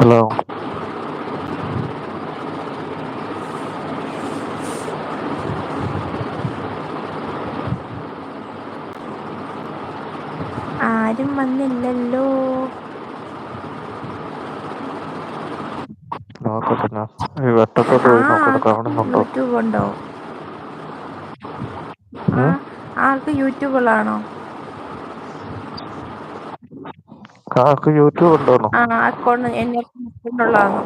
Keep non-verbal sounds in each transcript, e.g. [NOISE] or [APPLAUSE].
Hello. ആരും വന്നില്ലല്ലോ. നോക്കട്ടെ ഈ വെട്ടത്തോട്ട് ആ പോയി നോക്കട്ടെ ആൾക്ക് കാണുന്നുണ്ടോ? യൂട്യൂബ് ഉണ്ടോ? ആ ഉം? ആൾക്ക് യൂട്യൂബ് ഉണ്ടോന്നോ? ആ അക്കൗണ്ട് എന്നെ ഉള്ളതാണ്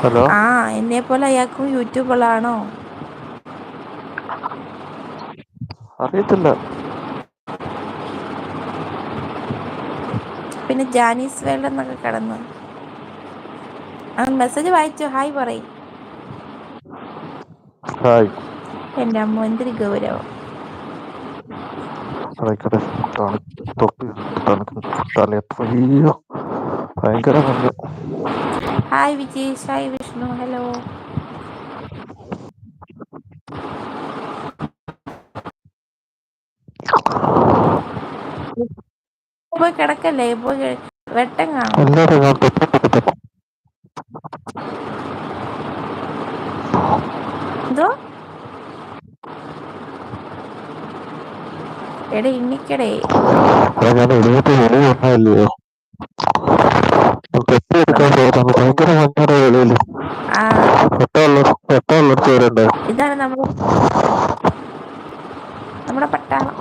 ഹലോ? ആ എന്നെ പോലെ അയാൾക്കും യൂട്യൂബ് ഉള്ളതാണോ അറിയത്തില്ല. പിന്നെ ജാനീസ് വേൾഡ് എന്നൊക്കെ കിടന്നു. ആ മെസ്സേജ് വായിച്ചു? ഹായ് പറയും. ഹായ്. എന്റെ അമ്മ എന്തൊരു ഗൗരവം. അടയ്ക്കട്ടെ തണു തൊപ്പി തലയത്ത് അയ്യോ ഭയങ്കര hi Vijesh hi Vishnu hello പോയി കിടക്കല്ലേ പോയി വെട്ടം കാണും എല്ലാവരും ഞാൻ തൊപ്പി എടുക്കട്ടെ എന്തോ എടേ ഇന്നിക്കടേ അതാ ഞാൻ എഴുന്നേറ്റ് വെളി വന്നതല്ലയോ തൊപ്പി എടുക്കാൻ പോയതാണ് ഭയങ്കര മഞ്ഞയുടെ വെളിയിൽ ആ വെട്ടമുള്ള വെട്ടമുള്ളിടത്ത് വരണ്ടേ? ഇതാണ് നമ്മുടെ നമ്മുടെ പട്ടാളം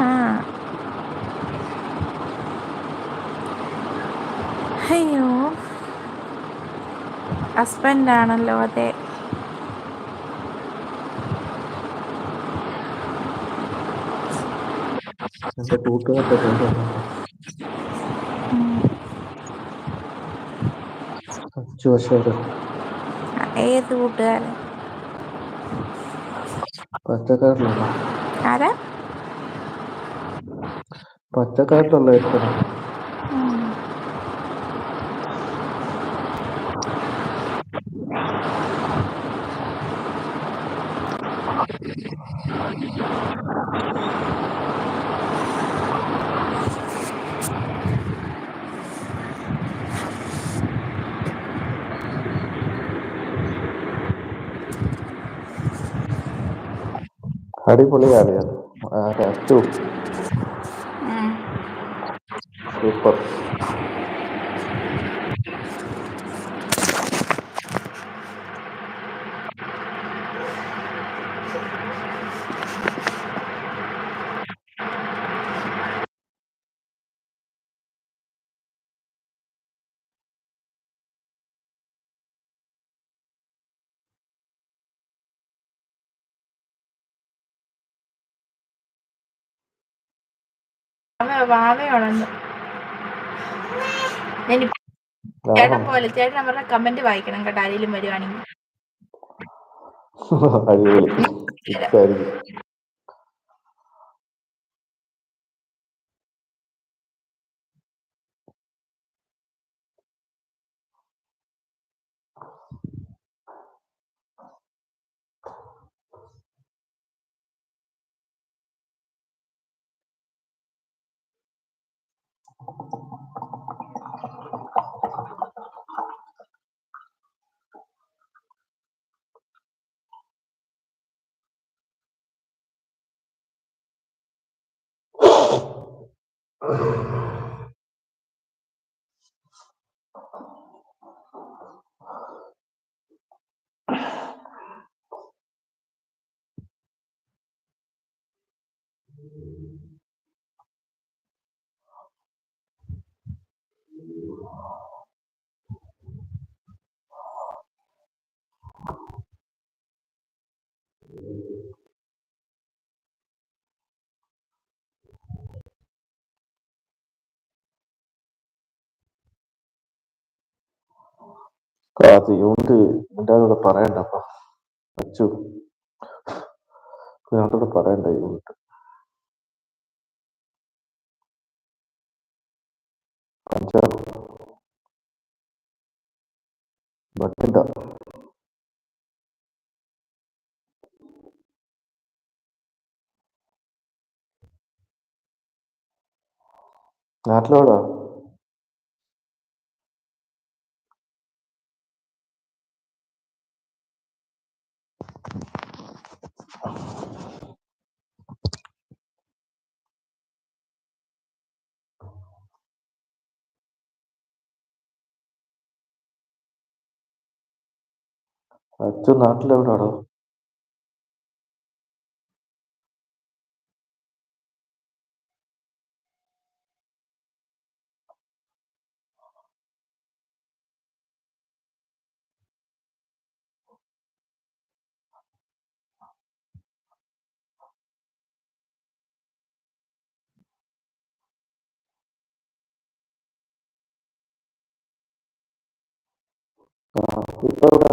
ആ അയ്യോ ഹസ്ബൻഡ് ആണല്ലോ അതെ. എന്റെ കൂട്ടുകാരുടെ ഏത് കൂട്ടുകാരൻ? പച്ചക്കാട്ടിലുള്ള ആരാ? ആരാ അച്ചു സൂപ്പർ വാവ ഞാൻ ചേട്ടൻ പോലെ ചേട്ടൻ അവരുടെ കമന്റ് വായിക്കണം കേട്ടോ ആരെങ്കിലും വരുവാണെങ്കിൽ. Oh. അടിപൊളി ഇഷ്ടായിരിക്കും അത് യൂണ്ട് നിന്റെ കൂടെ പറയണ്ടപ്പ അച്ചു. ഞാനോട് പറയണ്ട ഈ വീട്ട് അഞ്ചാറ് അച്ഛൻ നാട്ടിലെവിടാടോ ഇപ്പൊ എവിടാ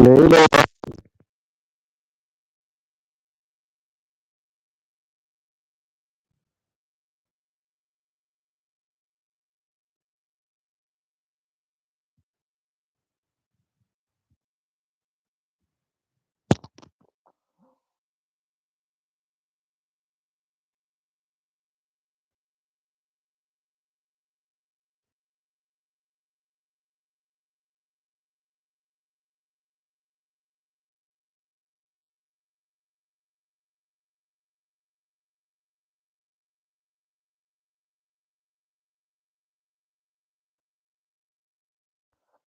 నేలలో నారు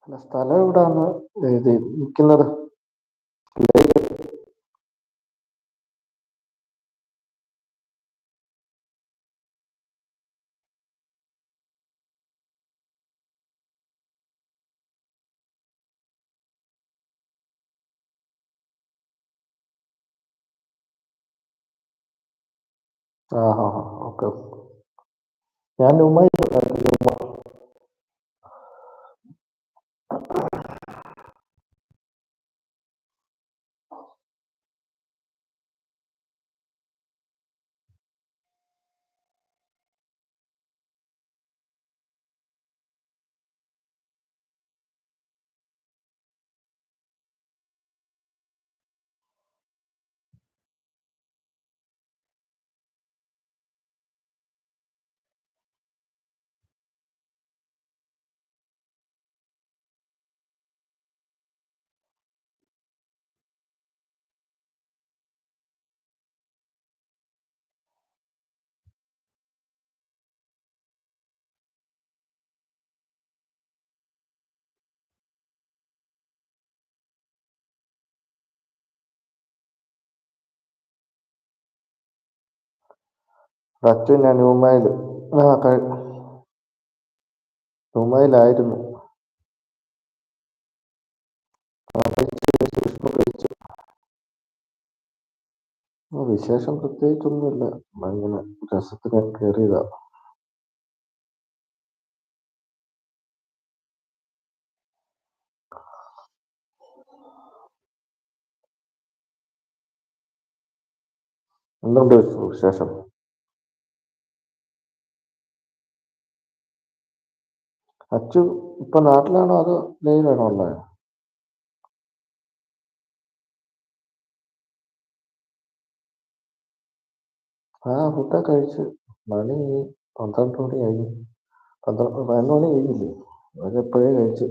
അല്ല സ്ഥലം എവിടാന്ന് ഇത് നിൽക്കുന്നത് ആ ഹാ ഹാ ഓക്കെ ഞാൻ ഉമ്മ അച്ഛൻ ഞാൻ ഉമ്മയിൽ ആ കഴിച്ചു വിശേഷം പ്രത്യേകിച്ചൊന്നുമില്ല. ഇങ്ങനെ രസത്തിന് കയറിയതാ എന്തുണ്ട് വിശേഷം? അച്ചു ഇപ്പൊ നാട്ടിലാണോ അതോ ലൈലാണോ ഉള്ളത് ആ ഫുഡൊക്കെ കഴിച്ച്. മണി പന്ത്രണ്ട് മണി കഴിഞ്ഞു. പന്ത്രണ്ട് പതിനൊന്ന് മണി കഴിഞ്ഞില്ലേ? അവരെപ്പോഴേ കഴിച്ചു.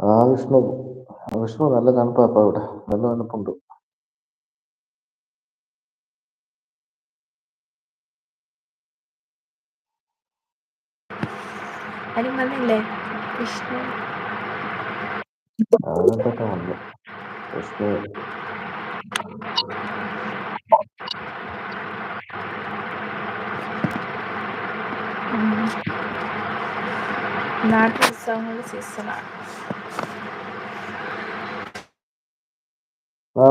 ആ വിഷ്ണു. വിഷ്ണു നല്ല തണുപ്പാ ഇപ്പൊ അവിടെ. നല്ല തണുപ്പുണ്ട്. ആരും വന്നില്ലേ? വിഷ്ണു അവനെന്തൊക്കെ വന്നു? വിഷ്ണു. നാട്ടിൽ ഉത്സവങ്ങളുടെ സീസണാണ്. ആ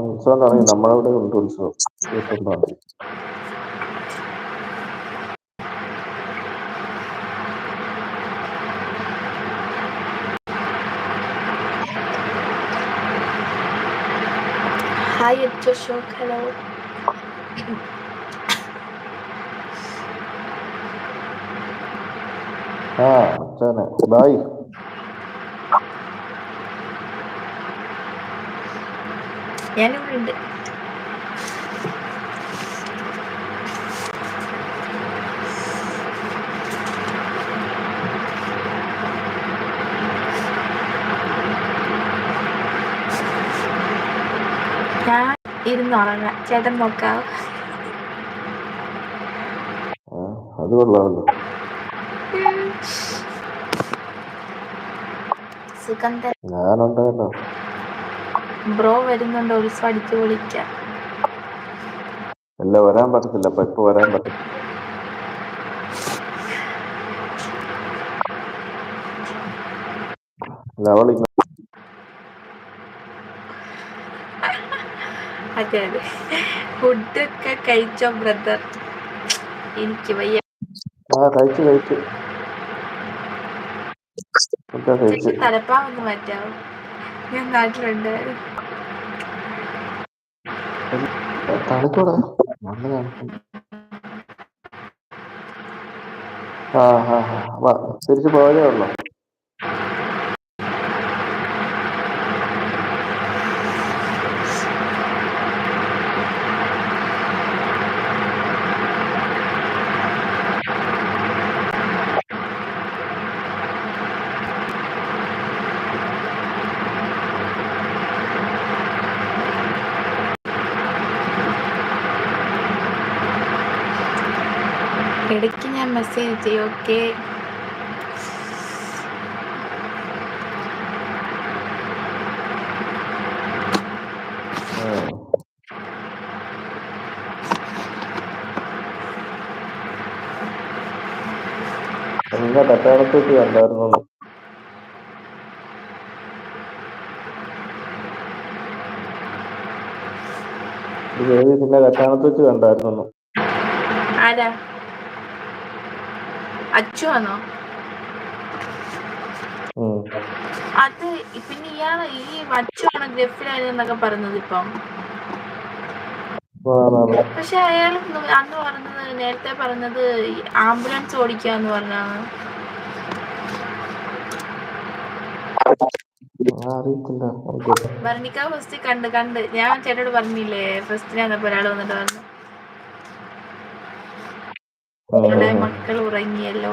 ഉത്സവം തുടങ്ങി. നമ്മളവിടെ ഉണ്ട് ഉത്സവം. ഹായ് അച്ചു അശോക് ഹലോ ആ അച്ഛനെ. ബായ്. ഞാനിവിടെ ഉണ്ട് ഞാൻ ഇരുന്നുറങ്ങാം ചേട്ടൻ നോക്കാം അത് കൊള്ളാമല്ലോ ഞാനുണ്ടല്ലോ ബ്രോ വരുന്നുണ്ട് ഉത്സവം അടിച്ചു വിളിക്കാം അല്ല വരാൻ പറ്റത്തില്ല. അപ്പൊ ഇപ്പൊ വരാൻ പറ്റും അവൾ അതെ അതെ. ഒക്കെ കഴിച്ചോ ബ്രദർ? എനിക്ക് വയ്യ. തലപ്പാവൊന്ന് മാറ്റാവോ? ഞാൻ നാട്ടിലുണ്ട്. തിരിച്ചു പോയതേ ഉള്ളോ ഇടയ്ക്ക് ഞാൻ ചെയ്യും ഓക്കെ കല്യാണത്ത് വെച്ച് കണ്ടായിരുന്നു. ഇത് ദേവി വെച്ച് കണ്ടായിരുന്നു. ആരാ? അച്ചു ഉം. അത് പിന്നെ ഇയാൾ ഈ അച്ചു ആണ് ഗൾഫിലായിരുന്നൊക്കെ പറഞ്ഞത് ഇപ്പം. പക്ഷെ അയാൾ അന്ന് പറഞ്ഞത് നേരത്തെ പറഞ്ഞത് ആംബുലൻസ് ഓടിക്കാന്ന് പറഞ്ഞാണ് ആ, അറിയത്തില്ല ആയിക്കോട്ടെ ഭരണിക്ക ഫസ്റ്റ് കണ്ട് കണ്ട് ഞാൻ ചേട്ടോട് പറഞ്ഞില്ലേ ഫസ്റ്റ് ഞാൻ ഒരാൾ വന്നിട്ട് പറഞ്ഞു. മക്കൾ ഉറങ്ങിയല്ലോ.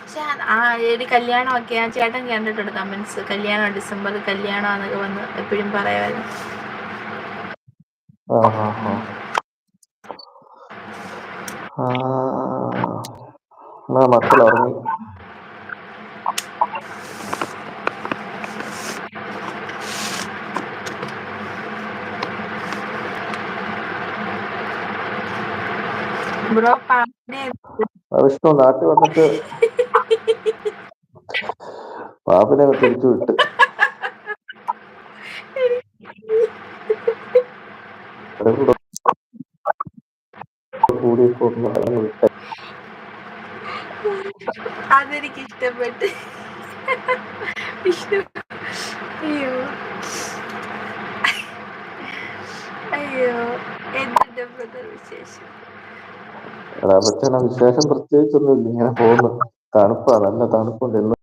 പക്ഷെ ആ ഒരു കല്യാണമൊക്കെ ആ ചേട്ടൻ കണ്ടിട്ടുണ്ട് കമന്റ്സ് കല്യാണം ഡിസംബർ കല്യാണം എന്നൊക്കെ വന്ന് എപ്പോഴും പറയാമായിരുന്നു. ആ, മക്കൾ ഉറങ്ങി? ബ്രോ വിഷ്ണു നാട്ടിൽ വന്നിട്ട് പാപ്പിനെ തിരിച്ചു വിട്ട്. കൂടിയപ്പോ അതെനിക്ക് ഇഷ്ടപ്പെട്ട്. വിഷ്ണു അയ്യോ. അയ്യോ. എന്തിന്റെ ബ്രദർ വിശേഷം? പറ്റണ വിശേഷം പ്രത്യേകിച്ചൊന്നും ഇല്ല ഇങ്ങനെ പോകുന്നു. തണുപ്പാ നല്ല തണുപ്പുണ്ട്. നല്ല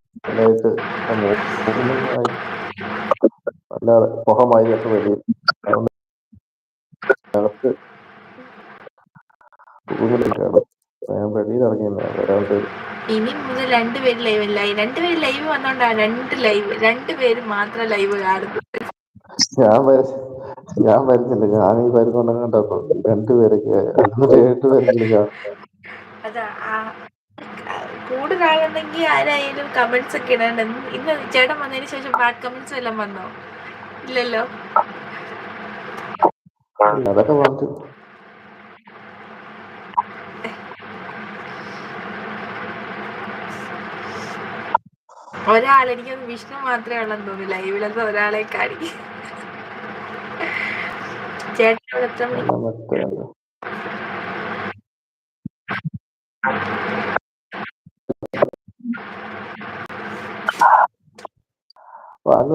ഞാൻ ഇനി മുതൽ രണ്ടുപേര് ലൈവ് ലൈവ് രണ്ടുപേര് ലൈവ് വന്നോണ്ടാ രണ്ട് ലൈവ് രണ്ടുപേര് മാത്രം ലൈവ് കാണുന്നു ഞാൻ ഞാൻ വരുന്നില്ല ഞാൻ ഈ വരുന്നുണ്ടെങ്കിൽ കണ്ടപ്പോ രണ്ടുപേരൊക്കെ എന്നിട്ട് ഏട്ടുപേരെങ്കിലും കാണും അതാ ആ കൂടുതലാളുണ്ടെങ്കിൽ ആരായാലും കമന്റ്സ് ഒക്കെ ഇടണ്ട ഇന്ന് ചേട്ടൻ വന്നതിന് ശേഷം ബാഡ് കമന്റ്സ് എല്ലാം വന്നോ? ഇല്ലല്ലോ? അതൊക്കെ വന്നു ഒരാൾ എനിക്ക് വിഷ്ണു മാത്രമേ ഉള്ളെന്ന് തോന്നി ലൈവിലത്തെ ഒരാളെ കാണിക്കും ചേട്ടൻ അവിടെ എത്ര മണി? മറ്റേ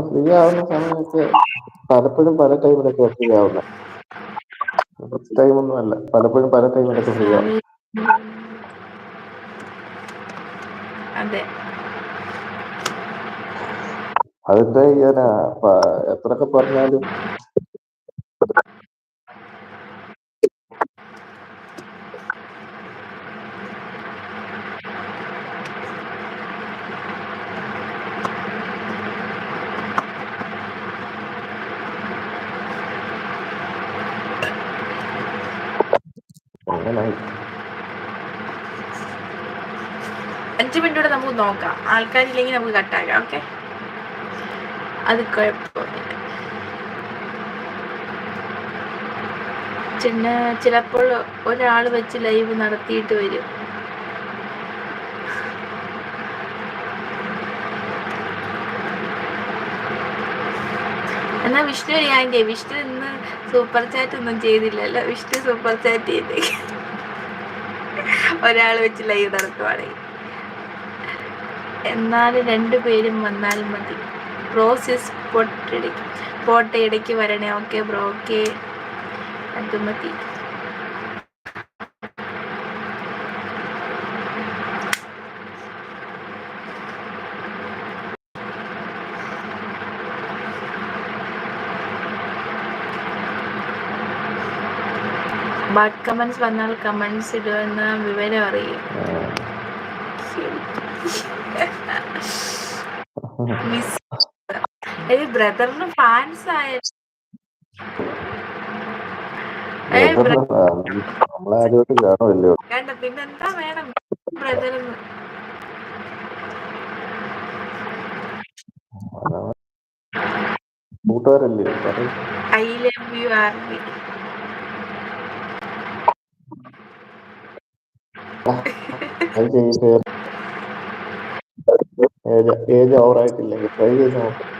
ഫ്രീ ആവുന്ന സമയമൊക്കെ പലപ്പോഴും പല ടൈമിലൊക്കെ ഫ്രീ ആവുന്ന. ടൈമൊന്നും അല്ല. പലപ്പോഴും പല ടൈമിലൊക്കെ ഫ്രീ ആവും. അതെ. അതെന്താ ചെയ്യാനാ? എത്രയൊക്കെ പറഞ്ഞാലും. അങ്ങനായി. അഞ്ച് മിനിറ്റ് കൂടെ നമുക്ക് നോക്കാം. ആൾക്കാരില്ലെങ്കിൽ നമുക്ക് കട്ടാക്കാം. ഓക്കെ? അത് കുഴപ്പമില്ല. പിന്നെ ചിലപ്പോൾ ഒരാൾ വെച്ച് ലൈവ് നടത്തിയിട്ട് വരും. എന്നാ വിഷ്ണു ചെയ്യാന്റെ വിഷ്ണു ഇന്ന് സൂപ്പർ ചാറ്റ് ഒന്നും ചെയ്തില്ലല്ലോ. വിഷ്ണു സൂപ്പർ ചാറ്റ് ചെയ്ത് ഒരാൾ വെച്ച് ലൈവ് നടത്തുവാണെങ്കിൽ. എന്നാലും രണ്ടുപേരും വന്നാലും മതി. പ്രോസസ് പൊട്ടിടയ്ക്ക് പോട്ടെ ഇടയ്ക്ക് വരണേ. Okay bro okay. അത് മതി ബാഡ് കമന്റ്സ് വന്നാൽ കമൻസ് ഇടുമെന്ന വിവരം അറിയും. മിസ് ഒരു ബ്രദറിന് ഫാൻസ് ആയ പിന്നെന്താ വേണം ബ്രദറിന്? കൂട്ടുകാരല്ലേ? I love you army age ഓവറായിട്ടില്ലെങ്കിൽ try ചെയ്ത് നോക്കാം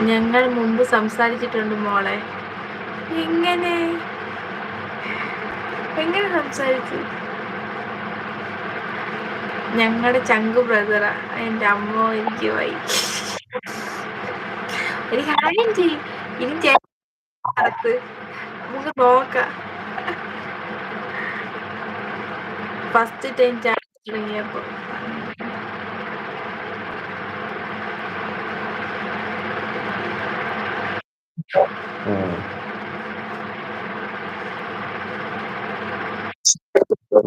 ഞങ്ങൾ മുമ്പ് സംസാരിച്ചിട്ടുണ്ട് മോളെ. എങ്ങനെ? എങ്ങനെ സംസാരിച്ചു? ഞങ്ങളുടെ ചങ്ക് ബ്രദറാ എന്റെ അമ്മ എനിക്ക് വൈ ഒരു കാര്യം ചെയ്യും. ഇനി ചേർത്ത് നമുക്ക് നോക്കാം. ഫസ്റ്റ് ടൈം ചാൻസ് തുടങ്ങിയപ്പോ.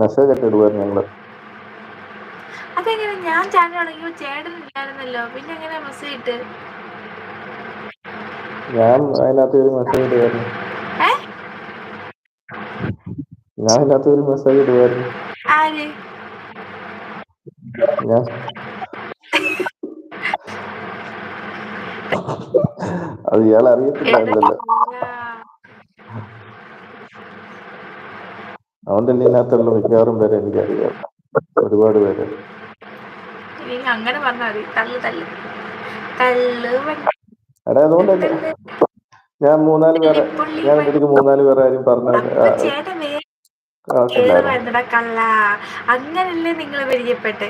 മെസ്സേജ് ഒക്കെ ഇടുവായിരുന്നു ഞങ്ങൾ. അതെങ്ങനെ? ഞാൻ ചാനൽ തുടങ്ങിയപ്പോ ചേട്ടൻ ഇല്ലായിരുന്നല്ലോ. പിന്നെ എങ്ങനെ മെസ്സേജ് ഇട്ട്? ഞാൻ അതിനകത്ത് ഒരു മെസ്സേജ് ഇടുവായിരുന്നു. ഞാൻ അതിനകത്ത് ഒരു മെസ്സേജ് ഇടുവായിരുന്നു. ആര്? ഞാൻ. [LAUGHS] അത് ഇയാൾ അറിയത്തില്ലായിരുന്നല്ലോ അവന്റെ ഇതിനകത്തുള്ള മിക്കവാറും പേരെ എനിക്കറിയാം. ഒരുപാട് പേര്. അങ്ങനെ പറഞ്ഞാൽ എടാ അതുകൊണ്ടല്ലേ ഞാൻ മൂന്നാൽ പേരെ ഞാൻ എന്തെങ്കിലും മൂന്നാൽ പേരെ ആരും പറഞ്ഞു അങ്ങനല്ലേ നിങ്ങൾ പരിചയപ്പെട്ടെ?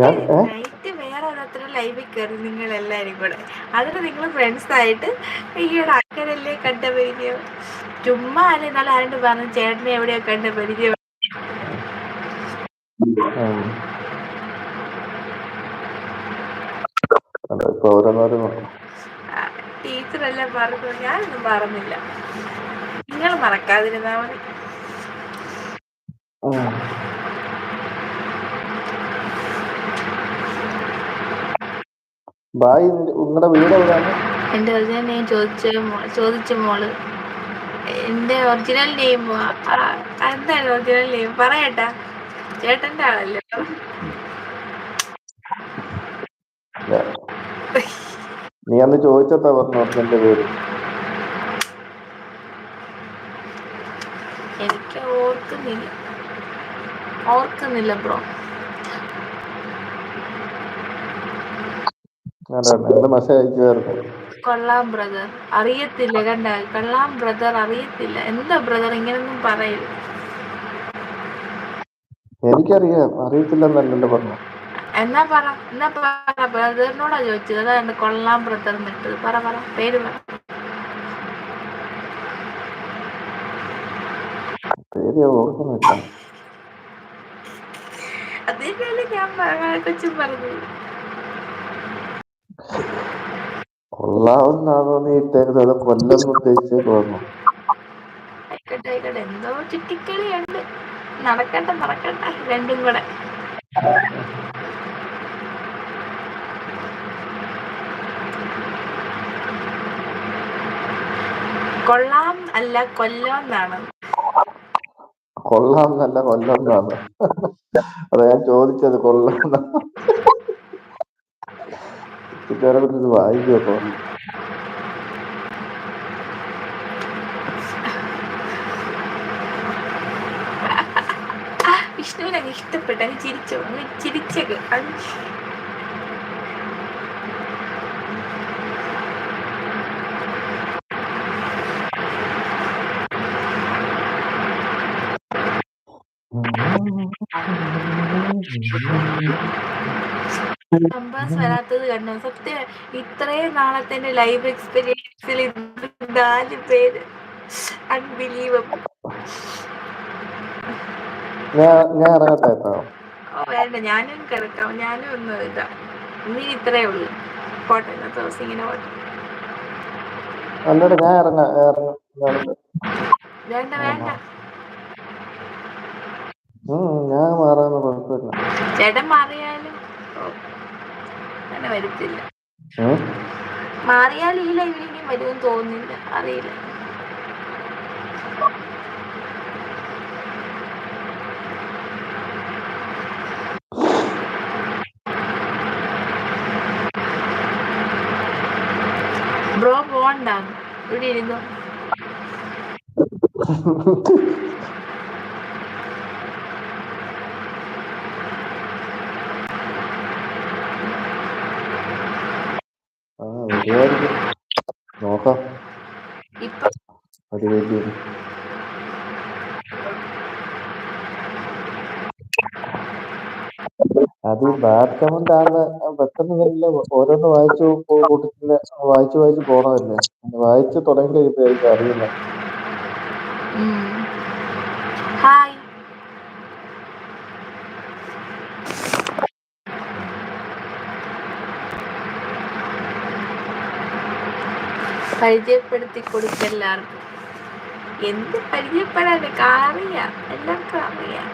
ഞാൻ നൈറ്റ് വേറെ ഓരോരുത്തരും ലൈവിൽ കയറി നിങ്ങൾ എല്ലാരും കൂടെ. അതിന് നിങ്ങൾ ഫ്രണ്ട്സ് ആയിട്ട് ഈയിടെ അക്കരല്ലേ കണ്ട പരിചയം ചുമ്മാ അല്ല എന്നാലും ആരുടെ പറഞ്ഞു ചേട്ടനെ എവിടെയോ കണ്ട പരിചയം ടീച്ചറെല്ലാം പറഞ്ഞു. ഞാനൊന്നും പറഞ്ഞില്ല. നിങ്ങൾ മറക്കാതിരുന്നാ മതി. ബായ് നിങ്ങളുടെ വീട് എവിടെയാണ്? എന്റെ ഒറിജിനൽ നെയിം ചോദിച്ച ചോദിച്ച മോൾ. എന്റെ ഒറിജിനൽ നെയിം എന്താണ് ഒറിജിനൽ നെയിം പറയട്ടാ. ചേട്ടന്റെ ആളല്ലേ? നീ അന്ന് ചോദിച്ചതാ പറഞ്ഞു എനിക്ക് പേര് എനിക്ക് ഓർക്കുന്നില്ല. ഓർക്കുന്നില്ല ബ്രോ അതാണ് എന്റെ മെസ്സേജ് അയക്കുമായിരുന്നു കൊള്ളാം ബ്രദർ. അറിയത്തില്ല കണ്ട? കൊള്ളാം ബ്രദർ. അറിയത്തില്ല. എന്താ ബ്രദർ? ഇങ്ങനൊന്നും പറയരുത് എനിക്കറിയാം. അറിയത്തില്ലെന്നല്ലല്ലോ പറഞ്ഞു എന്നാ പറ. എന്നാ പറ ബ്രദറിനോടാ ചോദിച്ചത്. അതാണ് കൊള്ളാം ബ്രദർ എന്നിട്ടത്. പറ പറ. പേര് പറ. പേര് ഓർക്കുന്നില്ല. അതേപോലെ ഞാൻ കൊച്ചും പറഞ്ഞത് കൊള്ളാവുന്നാണോ നീ ഇട്ടേക്കുന്നത്? അത് കൊല്ലം ഉദ്ദേശിച്ചേക്ക് വന്നു ആയിക്കോട്ടെ ആയിക്കോട്ടെ. എന്തോ ചുറ്റിക്കളിയുണ്ട്. നടക്കട്ടെ നടക്കട്ടെ. രണ്ടും കൂടെ. കൊള്ളാം അല്ല കൊല്ലം എന്നാണ് കൊള്ളാം എന്നല്ല കൊല്ലം എന്നാണ് അതാ ഞാൻ ചോദിച്ചത് കൊള്ളാം [LAUGHS] കുട്ടികളെ കുറിച്ച് ഇഷ്ടപ്പെട്ടു ചിരിച്ചോ? ചിരിച്ചത് നമ്പേഴ്സ് വരാത്തത് കണ്ടു? സത്യം ഇത്രയും നാളത്തെ ലൈവ് എക്സ്പീരിയൻസിൽ നാല് പേര്. അൺബിലീവബിൾ ഞാൻ ഞാൻ ഇറങ്ങട്ടെ ഓ വേണ്ട ഞാനും കിടക്കാം. ഞാനും ഒന്ന് ഇതാ. ഇനി ഇത്രേ ഉള്ളൂ. പോട്ടെ ഇന്നത്തെ ദിവസം ഇങ്ങനെ പോട്ടെ. അല്ലടാ ഞാൻ ഇറങ്ങാം വേണ്ട വേണ്ട. ഞാൻ മാറാന്ന് കുഴപ്പമില്ല. ചേട്ടൻ മാറിയാലും അങ്ങനെ വരത്തില്ല. മാറിയാലും ഈ ലൈവിൽ വരുമെന്ന് തോന്നുന്നില്ല. അറിയില്ല. പോണ്ടാന്ന് ഇവിടെ ഇരുന്നു. നോക്കാം. ഒരു വലിയ അത് ഈ ബാഡ് കമന്റ് ആണ് പെട്ടെന്ന് ഇങ്ങനെ ഓരോന്ന് വായിച്ചു കൂട്ടത്തിൽ വായിച്ചു വായിച്ചു പോണതല്ലേ? വായിച്ചു തുടങ്ങി കഴിയുമ്പോഴായിരിക്കും അറിയില്ല പരിചയപ്പെടുത്തി കൊടുക്ക എല്ലാവർക്കും എന്ത് പരിചയപ്പെടാനൊക്കെ അറിയാം എല്ലാവർക്കും അറിയാം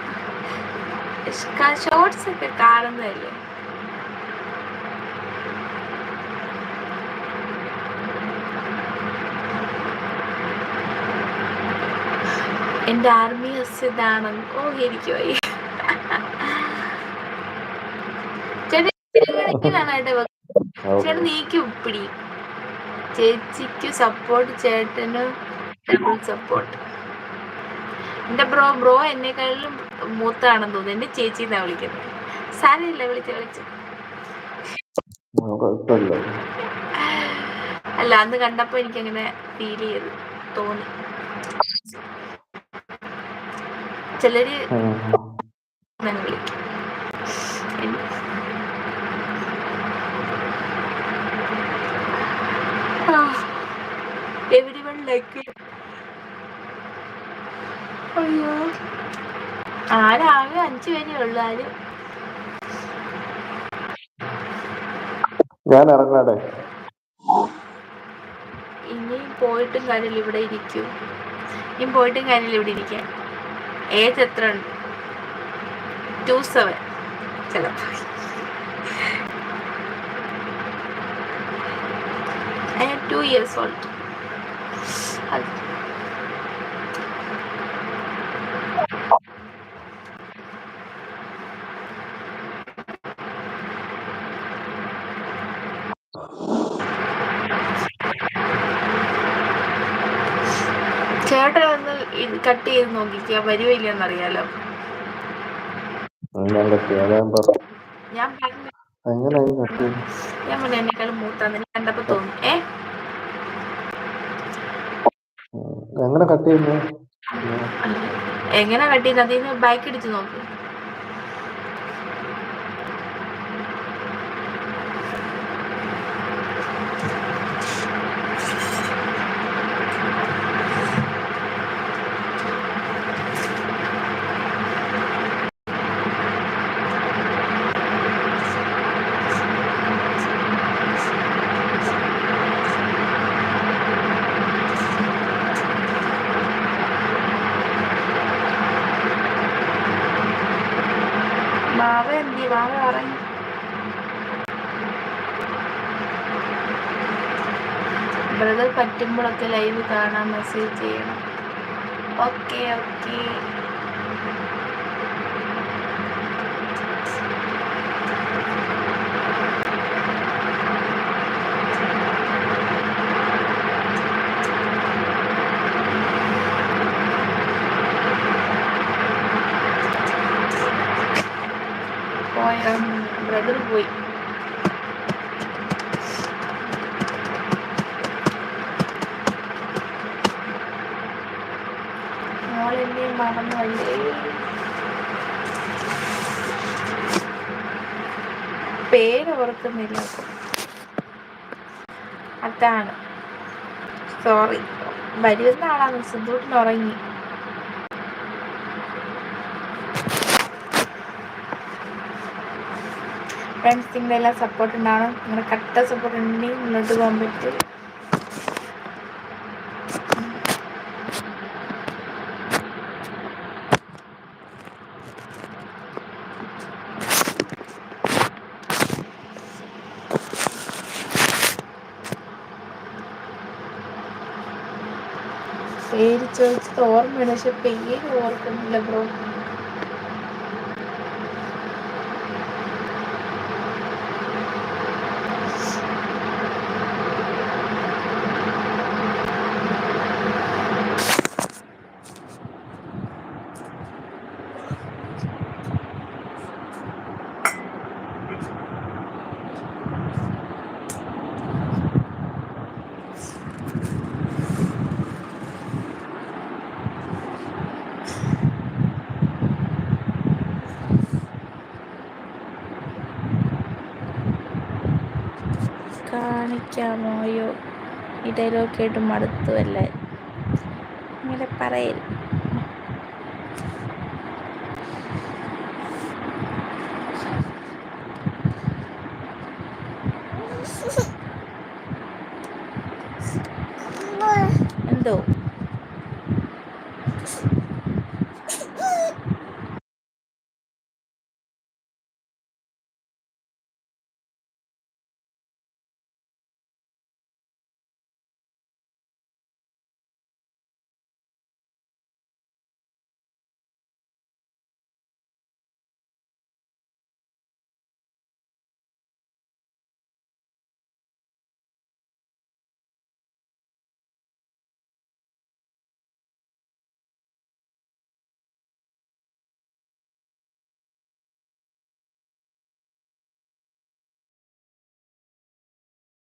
ഷോർട്സ് ഒക്കെ കാണുന്നതല്ലേ? എന്റെ ആർമി ഇതാണെന്ന് ഓ എനിക്ക് വയ്യ. ചേട്ടൻ നീക്കും ഉപ്പിടി ചേച്ചിക്ക് സപ്പോർട്ട് ചേട്ടന് ഡബിൾ സപ്പോർട്ട് എന്റെ ബ്രോ ബ്രോ എന്നെക്കാളും മൂത്താണെന്ന് തോന്നുന്നു. എന്റെ ചേച്ചി എന്നാ വിളിക്കുന്നത്? സാരമില്ല വിളിച്ച് വിളിച്ചു. അല്ല അന്ന് കണ്ടപ്പോ എനിക്ക് അങ്ങനെ ഫീൽ ചെയ്ത് തോന്നി. ചിലര് വിളിക്കും. everyone like it. അയ്യോ. ആരാകെ അഞ്ചു പേരേ ഉള്ളു ആര്? ഞാൻ ഇറങ്ങാടെ ഇനി പോയിട്ടും കാര്യമില്ല ഇവിടെ ഇരിക്കും. ഇനി പോയിട്ടും കാര്യമില്ല ഇവിടെ ഇരിക്കാൻ. ഏജ് എത്ര ടു സെവൻ ചിലപ്പോൾ ടു ഇയേഴ്സ് ഓൾഡ് ചേട്ടൻ ഒന്ന് ഇത് കട്ട് ചെയ്ത് നോക്കിക്കുക വരുമോ ഇല്ലെന്നറിയാലോ ഞാൻ ഞാൻ പറഞ്ഞു എന്നെക്കാളും മൂത്താന്ന്. കണ്ടപ്പോ തോന്നി. ഏ? എങ്ങനെ കട്ട് ചെയ്യുന്നു? എങ്ങനെ കട്ട് ചെയ്ത്? അതിന് ബൈക്ക് ഇടിച്ചു നോക്ക് ബാവ എന്തി ബാവ ഉറങ്ങി ബ്രദർ പറ്റുമ്പോഴൊക്കെ ലൈവ് കാണാൻ മെസ്സേജ് ചെയ്യണം. ഓക്കെ ഓക്കെ പോയ ബ്രദർ പോയി മോളെന്നെ മറന്നല്ലേ പേര് ഓർക്കുന്നില്ല അതാണ്. സോറി വരുന്ന ആളാണ് സിദ്ധൂട്ടിന് ഉറങ്ങി. ഫ്രണ്ട്സ് നിങ്ങളുടെ എല്ലാം സപ്പോർട്ട് ഉണ്ടാവണം. നിങ്ങളുടെ കട്ട സപ്പോർട്ട് ഉണ്ടെങ്കിൽ മുന്നോട്ട് പോകാൻ പറ്റും. പേര് ചോദിച്ചത് ഓർമ്മയാണ് പക്ഷെ പേര് ഓർക്കുന്നില്ല ബ്രോ. ഈ ഡയലോഗ് കേട്ട് മടുത്തു അല്ലേ ഇങ്ങനെ പറയരുത് എന്തോ?